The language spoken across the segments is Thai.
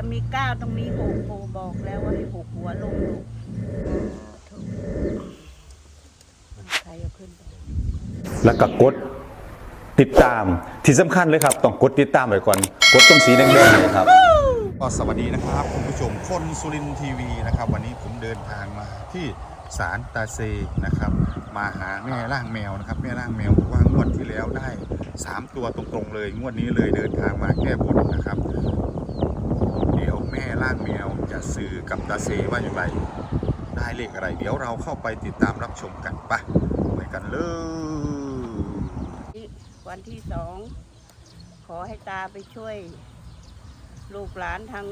ถ้ามีเก้าต้องมีหกปู่บอกแล้วว่าให้หกหัวลงลูกใครเอาขึ้นไปแล้วก็กดติดตามที่สำคัญเลยครับ ต้องกดติดตามไว้ก่อน กดตรงสีแดงๆเนี่ยครับ ก็สวัสดีนะครับคุณผู้ชมคนสุรินทร์ทีวีนะครับ วันนี้ผมเดินทางมาที่ศาลตาเซนะครับ มาหาแม่ร่างแมวนะครับ แม่ร่างแมวบอกว่างวดที่แล้วได้ 3 ตัวตรงๆเลย งวดนี้เลยเดินทางมาแก้บนนะครับ เดี๋ยวแม่ร่างแมวจะ สื่อกับตาเซว่าอย่างไรได้เลขอะไร เดี๋ยวเราเข้าไปติดตามรับชมกันปะไปกันเลยวันที่สองขอให้ตาไปช่วย ลูกหลานทาง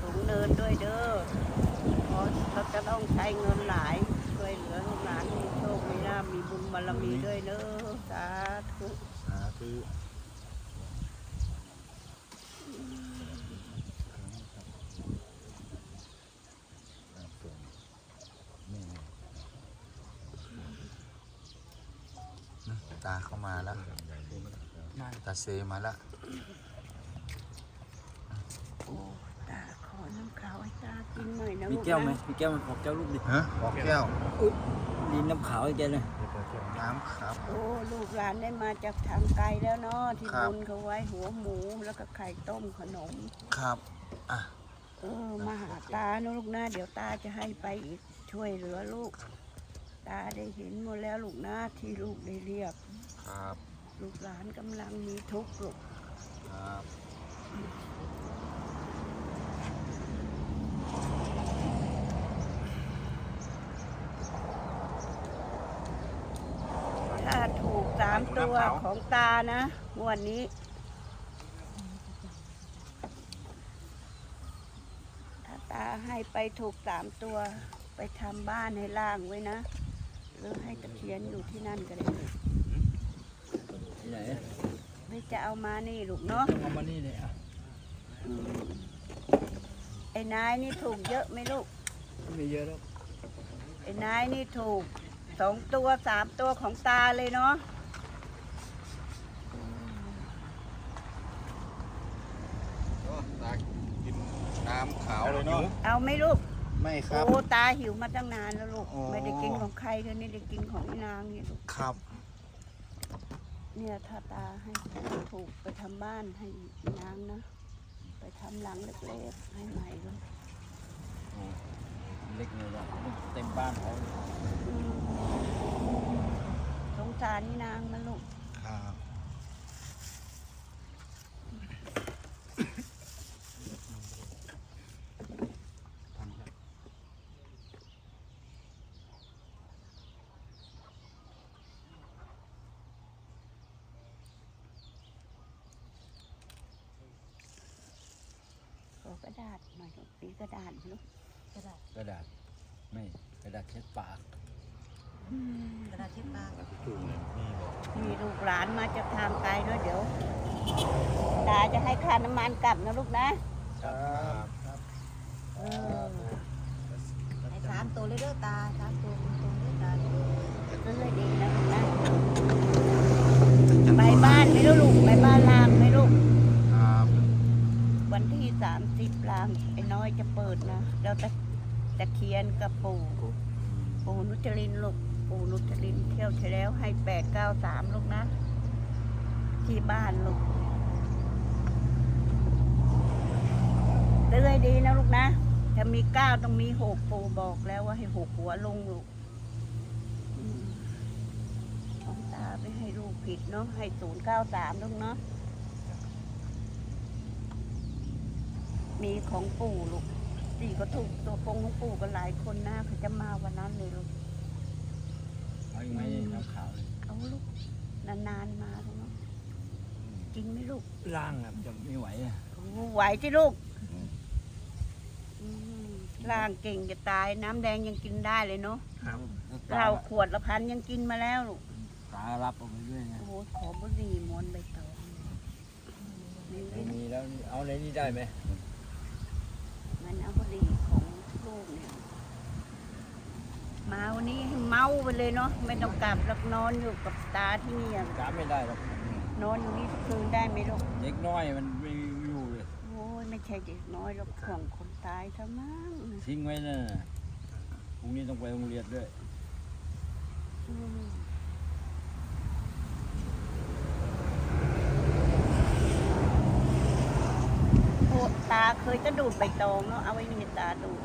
สูงเนินด้วยเด้อเพราะเขาจะต้องใช้เงินหลายช่วยเหลือลูกหลานมีโชคมีลาภมีบุญบารมีด้วยเด้อสาธุสาธุตาเข้ามาแล้วตาเซมาแล้วโอ้ตาขอน้ำขาวให้ตากินหน่อยนะมีลูกแก้วไหมนะมีแก้วมันบอกเจ้าลูกดิฮะบอกแก้วมีน้ำขาวให้แกเลยน้ำครับโอ้ลูกหลานได้มาจากทางไกลแล้วเนาะที่ครับบุญเขาไว้หัวหมูแล้วก็ไข่ต้มขนมครับอะเออมาหาตานะลูกนะเดี๋ยวตาจะให้ไปอีกช่วยเหลือลูก ตาได้เห็นหมดแล้วลูกนะที่ลูกได้เรียกครับ ลูกหลานกำลังมีทุกข์ลูกครับถ้าถูกสามตัวของตานะงวันนี้ ถ้าตาให้ไปถูกสามตัว ไปทำบ้านให้ล่างไว้นะ หรือให้ตะเคียนอยู่ที่นั่นก็ได้ลูกที่ ไหนไม่จะเอามานี่ลูกเนาะเอามานี่เลยอะอืมไอ้นายนี่ถูกเยอะไหมลูกไม่เยอะแล้วไอ้นายนี่ถูกสองตัวสามตัวของตาเลยเนาะตากินน้ำขาวเลยเนาะเอาไหมลูกไม่ครับโอ้ตาหิวมาตั้งนานแล้วลูกอ๋อไม่ได้กินของใครเลยนี่ได้กินของไอ้นางเนี่ยลูกครับ เนี่ยถ้าตาให้ถูกไปทำบ้านให้นางนะ ไปทำหลังเล็กๆให้ใหม่เลยเล็กเลยว่ะเต็มบ้านเขาอืมสงสารนี่นางมันลูก ครับ ขอกระดาษ หน่อยลูกปีกระดาษลูกกระดาษกระดาษไม่กระดาษเช็ดปากกระดาษที่ปากมีลูกหลานมาจากทางไกลด้วยเดี๋ยวตาจะให้ค่าน้ำมันกลับนะลูกนะครับเออไอ้สามตัวเลยเด้อตาสามตัวตรงๆเด้อตาเด้อซื้อให้ดีนะลูกนะไปบ้านไหม่รู้ลูกไปบ้านลางไหม่ลูกครับวันที่สาม สิบลางไอ้น้อยจะเปิดนะ เราจะจะเคียนกับปู่ปู่นุจรินลูกปู่นุจรินเที่ยวที่แล้วให้แปดเก้าสามลูกนะ ที่บ้านลูกซื้อให้ดีนะลูกนะ ถ้ามีเก้าต้องมีหกปู่บอกแล้วว่าให้หกหัวลงลูกของตาไม่ให้ลูกผิดเนาะให้ศูนย์เก้าสามลูกเนาะ มีของปู่ลูกสี่ก็ถูกตัวปงของปู่กันหลายคนนะเขาจะมาวันนั้นเลยลูกเอาอีกไหมน้ำขาวเลยเอาลูกนานๆมาลูกเนาะจริงไหมลูกล่างอะจะไม่ไหวอะโอ้ไหวที่ลูกอืมร่างเก่งจะตายน้ำแดงยังกินได้เลยเนาะครับเราขวดละพันยังกินมาแล้วลูกตารับเอาไปด้วยไงโอ้โหขอบุหรี่มวนใบตองนี่ไม่มีแล้วเอาในนี้ได้ไหม มันเอาบุหรี่ของ ลูกเนี่ยมาวันนี้ให้เมาไปเลยเนาะไม่ต้องกลับหลักนอนอยู่กับตาที่นี่อะกาไม่ได้หรอกนอนอยู่นี่ทุกคืนได้ไหมลูกเด็กน้อยมันไม่อยู่เลยโอ้ยไม่ใช่เด็กน้อยหรอกของคนตายซะมั้งทิ้งไว้นะพรุ่งนี้ต้องไปโรงเรียนด้วยอืมโอ้ตาเคยจะดูดใบตองเนาะเอาไว้มีตาดูด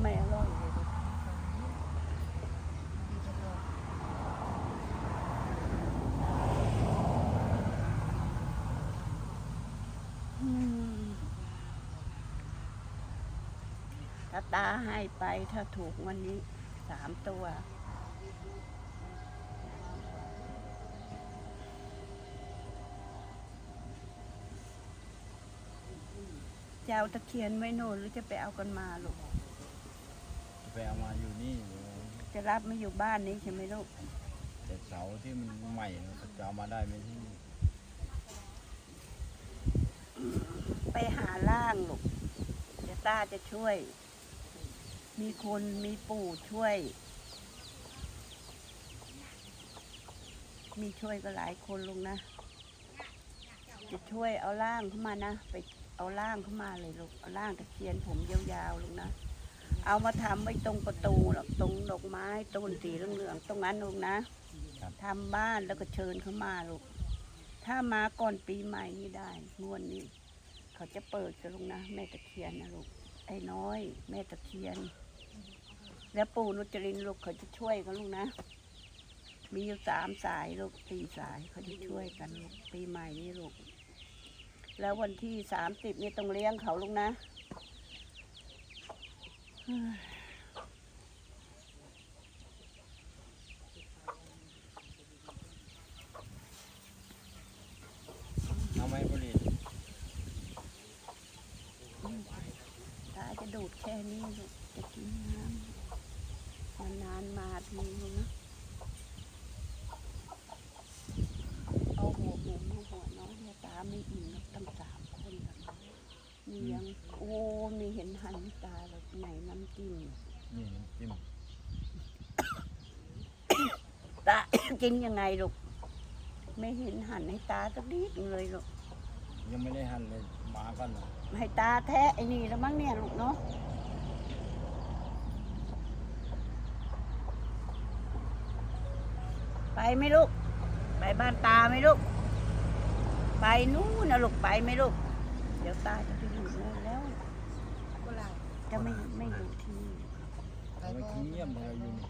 ไม่อร่อยเลยลูกอืม ถ้าตาให้ไปถ้าถูกวันนี้สามตัว จะเอาตะเคียนไว้โน่นหรือจะไปเอากันมาลูกจะไปเอามาอยู่นี่เดี๋ยวจะรับไม่อยู่บ้านนี้ใช่ไหมลูกแต่เสาที่มันใหม่จะเอามาได้ไหมที่นี่ไปหาล่างลูกเดี๋ยวตาจะช่วย มีคนมีปู่ช่วย มีช่วยก็หลายคนลุงนะ จะช่วยเอาล่างเข้ามานะ ไปเอาล่างเข้ามาเลยลูก เอาล่างตะเคียนผมยาวๆลุงนะ เอามาทำไว้ตรงประตูหรอกตรงดอกไม้ต้นสีเหลืองๆตรงนั้นลุงนะทำบ้านแล้วก็เชิญเข้ามาลูก ถ้ามาก่อนปีใหม่นี่ได้งวดนี้ เขาจะเปิดกันลุงนะ แม่ตะเคียนนะลูกไอ้น้อย แม่ตะเคียน แล้วปู่นุจรินทร์ลูกเขาจะช่วยกันลูกนะ มีอยู่สามสายลูกสี่สายเขาจะช่วยกันลูกปีใหม่นี่ลูก แล้ววันที่สามสิบนี่ต้องเลี้ยงเขาลูกนะเอาไหมบุรีตาจะดูดแค่นี้ลูกจะกินน้ำนานๆมาทีลูกนะเอาหัวหมูมาหัวน้อยเนี่ยตาไม่อิ่มหรอกตั้งสามคนน่ะมียังโอ้มีเห็นหันตาแบบไหนน้ำจิ้มนี่น้ำจิ้มตา กินยังไงลูกไม่เห็นหันให้ตาสักนิดเลยลูกยังไม่ได้หั่นเลยมากันนะให้ตาแทะไอ้นี่แล้วมั้งเนี่ยลูกเนาะ ไปไหมลูก ไปบ้านตาไหมลูก ไปนู่นนะลูกไปไหมลูก เดี๋ยวตาจะไปอยู่นู่นแล้วก็หลายจะไม่ไม่อยู่ที่นี่ไปทำไมบ่ขี้เงียบเลยอยู่นี่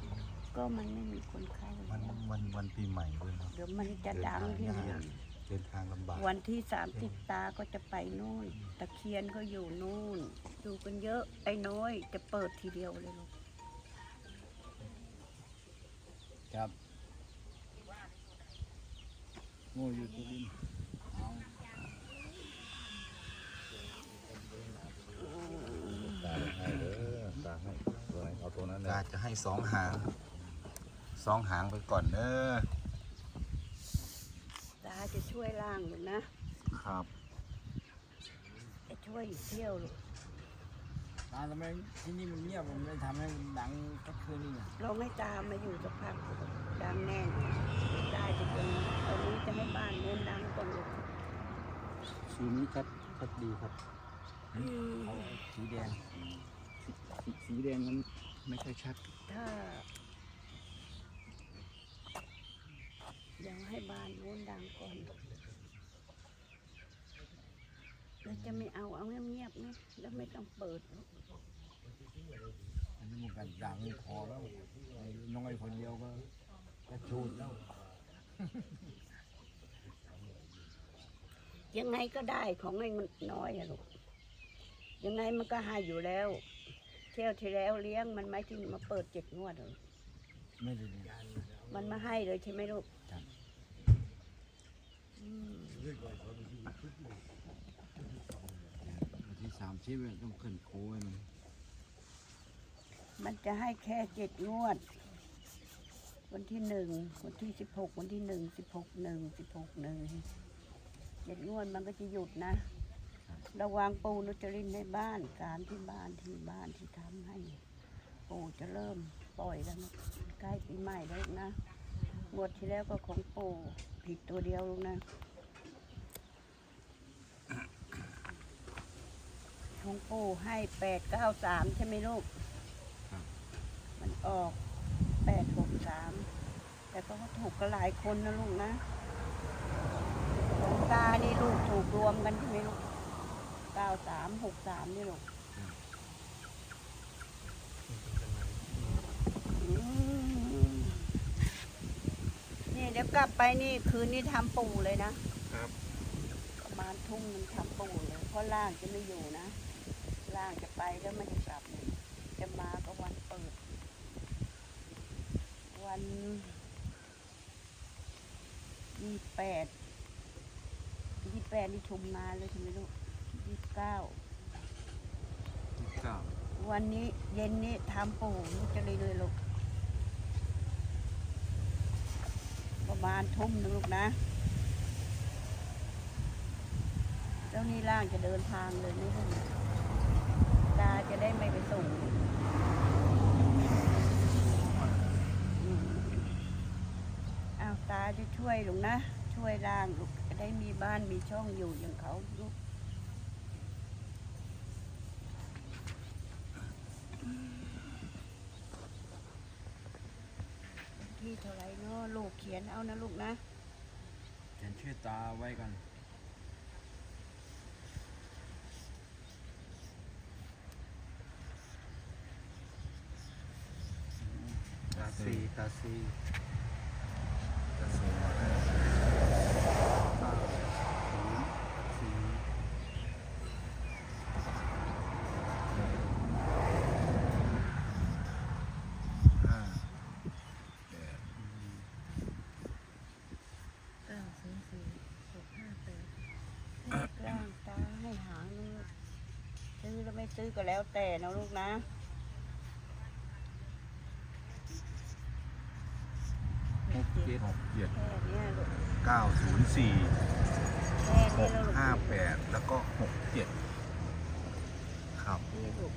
ก็มันไม่มีคนเข้าวันวันวันปีใหม่ด้วยเนาะเดี๋ยวมันจะดังที่นู่นเดินทางลำบากวันที่สามสิบตาก็จะไปนู่น ตะเคียนก็อยู่นู่นอยู่กันเยอะไอ้น้อยจะเปิดทีเดียวเลยลูกครับโง่อยู่ที่ดินเอาตาให้เด้อตาให้ตัวไหนเอาตัวนั้นเลยตาจะให้สองหางสองหางไปก่อนเด้อตาจะช่วยล่างลูกนะครับ จะช่วยอีกเที่ยวลูก ตาทำไมที่นี่มันเงียบมันไม่ทำให้มันดังก็คืนนี่อะลองให้ตามาอยู่สักพักดังแน่นได้จะเป็นตอนนี้จะให้บ้านโน้นดังก่อนลูกสีนี้ชัดชัดดีครับเอาสีแดงสีสีแดงนั้นไม่ค่อยชัด ถ้าเดี๋ยวให้บ้านโน้นดังก่อน แล้วจะไม่เอาเอาเงียบๆนะแล้วไม่ต้องเปิดลูกอันนี้มันกันดังพอแล้วไอ้น้อยคนเดียวก็กระชูดแล้ว ยังไงก็ได้ของไอ้มันน้อยอะลูกยังไงมันก็ให้อยู่แล้ว เที่ยวที่แล้วเลี้ยงมันไม่ที่มาเปิดเจ็ดงวดเหรอไม่ได้ดีมันมาให้เลยใช่ไหมลูกครับอืมวันที่ สามชิปต้องขึ้นโค้ยมัน มันจะให้แค่เจ็ดงวด วันที่หนึ่งวันที่สิบหกวันที่หนึ่งสิบหกหนึ่งสิบหกหนึ่งเจ็ดงวดมันก็จะหยุดนะ ระวังปูนุจรินในบ้านการที่บ้านที่บ้านที่ทำให้ ปูจะเริ่มปล่อยแล้วนะใกล้ปีใหม่แล้วนะงวดที่แล้วก็ของปูผิดตัวเดียวลูกนะ ของปู่ให้แปดเก้าสามใช่ไหมลูกมันออกแปดหกสาม แต่ก็ถูกกันหลายคนนะลูกนะของตานี่ลูกถูกรวมกันใช่ไหมลูกเก้าสามหกสามนี่ลูกอืมนี่เดี๋ยวกลับไปนี่คืนนี้ทำปู่เลยนะ ครับ ประมาณทุ่มมันทำปู่เลยเพราะล่างจะไม่อยู่นะ ล่างจะไปแล้วไม่จะกลับเลยจะมาก็วันเปิด วันยี่แปดยี่แปดนี่ชมมาเลยใช่ไหมลูกยี่เก้าเก้าวันนี้เย็นนี้ทำปู่ลูกจะเลยเลยลูกประมาณทุ่มนึงลูกนะแล้วนี่ล่างจะเดินทางเลยไม่รู้ ตาจะได้ไม่ไปส่งอ้าวตาจะช่วยลูกนะ ช่วยล่างลูกจะได้มีบ้านมีช่องอยู่อย่างเขาลูกที่เท่าไรเนาะลูกเขียนเอานะลูกนะ เขียนชื่อตาไว้กัน ตาซีตาซีเก้าศูนย์สี่หกห้าแปดเลขล่างตาให้หางนึงลูกซื้อแล้วไม่ซื้อก็แล้วแต่นะลูกนะ หกเจ็ดหกเจ็ดแค่เนี้ยลูกเก้าศูนย์สี่แค่หนี้กแล้วลูกห้าแปดแล้วก็หกเจ็ดครับนี่ลูก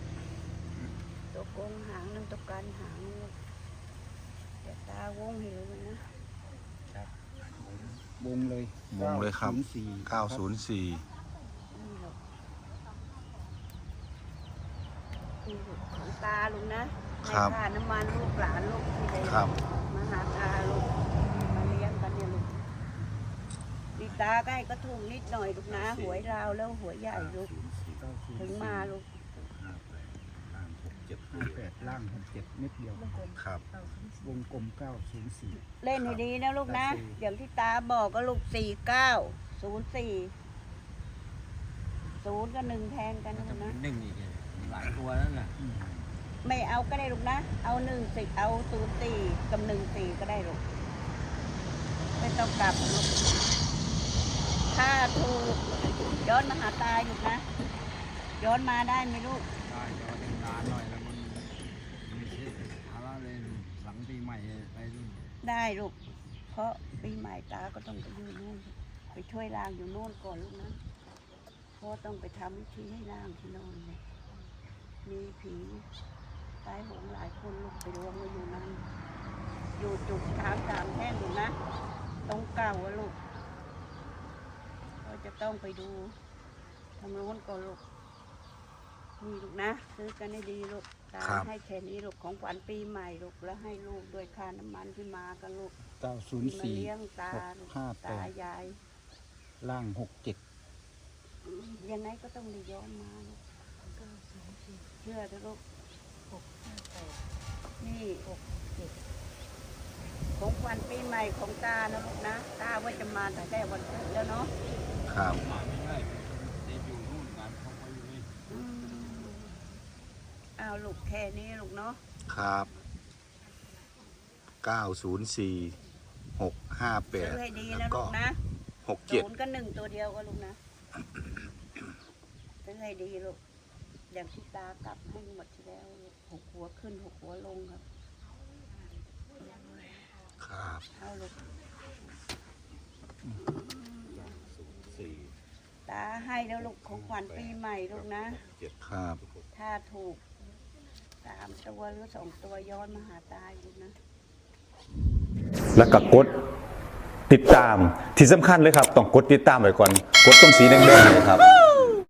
ตัวโกงหางนึงตัวกันหางนึงลูกแต่ตาวงให้เลยนะวงเลยวงเลยครับสี่เก้าศูนย์สี่นี่ลูกนี่ลูกของตาลุงนะให้ค่าน้ำมันลูกหลานลูกที่ใดครับมาหาตาลูกมาเลี้ยงกันเนี่ยลูกดี ตาใกล้ก็ถูกนิดหน่อยลูกนะหวยราวแล้วหวยใหญ่ลูกเก้าศูนย์ถึงมาลูกห้าแปดล่างหกเจ็ดเม็ดเดียวครับวงกลมเก้าศูนย์สี่เล่นให้ดีนะลูกนะอย่างที่ตาบอกก็ลูกสี่เก้าศูนย์สี่ศูนย์กับหนึ่งแทนกันนะลูกนะหนึ่งอีกหลายตัวแล้วน่ะไม่เอาก็ได้ลูกนะ เอาหนึ่งสี่เอาศูนย์สี่กับหนึ่งสี่ก็ได้ลูกไม่ต้องกลับลูก ถ้าถูกย้อนมาหาตาอยู่นะ ย้อนมาได้ไหมลูก ได้เดี๋ยวเป็นนานหน่อยแล้วมันไม่ใช่ภาระเลยหลังปีใหม่ไปรุ่นได้ลูก เพราะปีใหม่ตาก็ต้องไปอยู่นู่น ไปช่วยล้างอยู่โน่นก่อนลูกนะเพราะต้องไปทำพิธีให้ล้างที่โน่นเนี่ยมีผีตายโหงหลายคนลูกไปรวมกันอยู่นั่น อยู่จุดทางสามแท่งอยู่นะ ตรงเก่าอะลูก ก็จะต้องไปดูทางโน้นก่อนลูกนี่ลูกนะ ซื้อกันให้ดีลูกตาครับให้แค่นี้ลูกของขวัญปีใหม่ลูกแล้วให้ลูกด้วยค่าน้ำมันที่มากันลูกเก้าศูนย์ที่มาสี่เลี้ยงตาลูกห้าแปตาดยายล่างหกเจ็ดอืมยังไงก็ต้องได้ย้อนมาลูกเชื่อเถอะลูกหกห้าแปดนี่หกเจ็ดของขวัญปีใหม่ของตานะลูกนะตาว่าจะมาตั้งแต่วันเกิดแล้วเนาะ ครับมาไม่ได้จะอยู่นู่นกันเขาไปอยู่นี่อืมเอาลูกแค่นี้ลูกเนาะครับเก้าศูนย์สี่หกห้าแปซื้ดอให้ดีแล้วนะก็ลูกนะหกเจ็ดศูนย์ก็หนึ่งตัวเดียวก็ลูกนะซื้อให้ดีลูกอย่างที่ตากลับให้หมดที่แล้วลูกหกหัวขึ้นหกหัวลงครับครับ เอาลูกสี่ ตาให้แล้วลูกของขวัญปีใหม่ลูกนะเจ็ดครับถ้าถูกตสามตัวหรือสองตัวย้อนมาหาตาอยู่นะ แล้วก็กดติดตามที่สำคัญเลยครับ ต้องกดติดตามไว้ก่อน กดตรงสีแดงๆเนยครับ